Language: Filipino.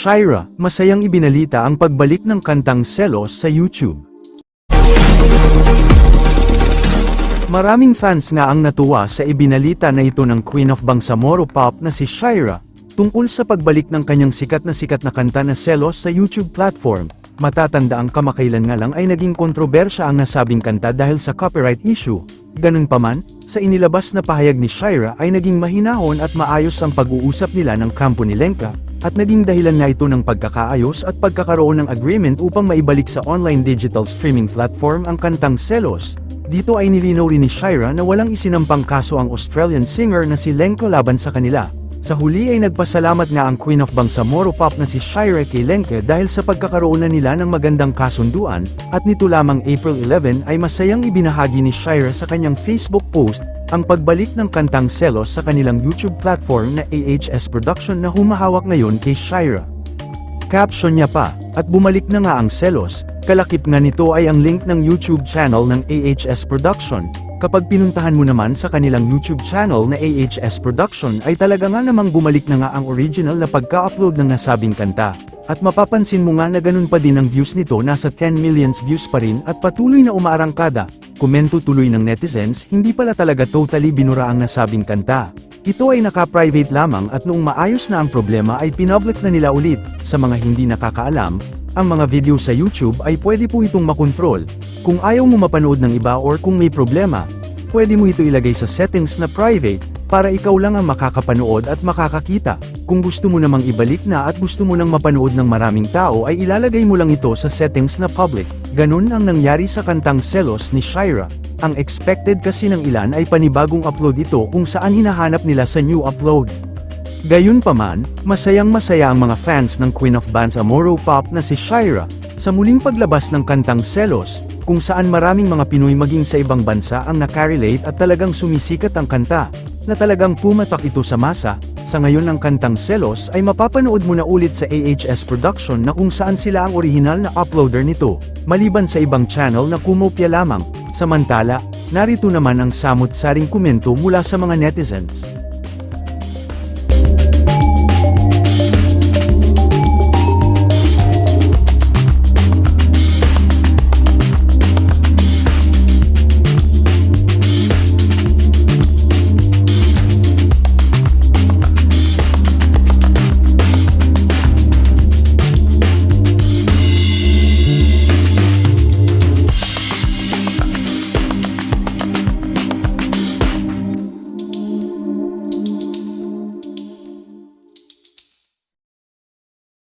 Shira, masayang ibinalita ang pagbalik ng kantang Selos sa YouTube. Maraming fans nga ang natuwa sa ibinalita na ito ng Queen of Bangsamoro Pop na si Shira, tungkol sa pagbalik ng kanyang sikat na sikat na kanta na Selos sa YouTube platform. Matatanda ang kamakailan nga lang ay naging kontrobersya ang nasabing kanta dahil sa copyright issue. Ganun pa man, sa inilabas na pahayag ni Shira ay naging mahinahon at maayos ang pag-uusap nila ng kampo ni Lenka, at naging dahilan nga ito ng pagkakaayos at pagkakaroon ng agreement upang maibalik sa online digital streaming platform ang kantang Selos. Dito ay nilinaw rin ni Shira na walang isinampang kaso ang Australian singer na si Lenko laban sa kanila. Sa huli ay nagpasalamat nga ang Queen of Bangsamoro Pop na si Shira Lenke dahil sa pagkakaroon na nila ng magandang kasunduan, at nito lamang April 11 ay masayang ibinahagi ni Shira sa kanyang Facebook post, ang pagbalik ng kantang Selos sa kanilang YouTube platform na AHS Production na humahawak ngayon kay Shira. Caption niya pa, at bumalik na nga ang Selos, kalakip nga nito ay ang link ng YouTube channel ng AHS Production. Kapag pinuntahan mo naman sa kanilang YouTube channel na AHS Production ay talaga nga namang bumalik na nga ang original na pagka-upload ng nasabing kanta. At mapapansin mo nga na ganun pa din ang views nito nasa 10 millions views pa rin at patuloy na umaarangkada. Komento tuloy ng netizens, hindi pala talaga totally binura ang nasabing kanta. Ito ay naka-private lamang at noong maayos na ang problema ay pinoblik na nila ulit. Sa mga hindi nakakaalam, ang mga video sa YouTube ay pwede po itong makontrol. Kung ayaw mo mapanood ng iba or kung may problema, pwede mo ito ilagay sa settings na private, para ikaw lang ang makakapanood at makakakita. Kung gusto mo namang ibalik na at gusto mo nang mapanood ng maraming tao ay ilalagay mo lang ito sa settings na public. Ganun ang nangyari sa kantang Selos ni Shira. Ang expected kasi ng ilan ay panibagong upload ito kung saan hinahanap nila sa new upload. Gayunpaman, masayang masaya ang mga fans ng Queen of Bands Amoro Pop na si Shira, sa muling paglabas ng kantang Selos, kung saan maraming mga Pinoy maging sa ibang bansa ang nakarelate at talagang sumisikat ang kanta, na talagang pumatak ito sa masa, sa ngayon ng kantang Selos ay mapapanood mo na ulit sa AHS Production na kung saan sila ang orihinal na uploader nito, maliban sa ibang channel na kumopya lamang, samantala, narito naman ang samot-saring komento mula sa mga netizens.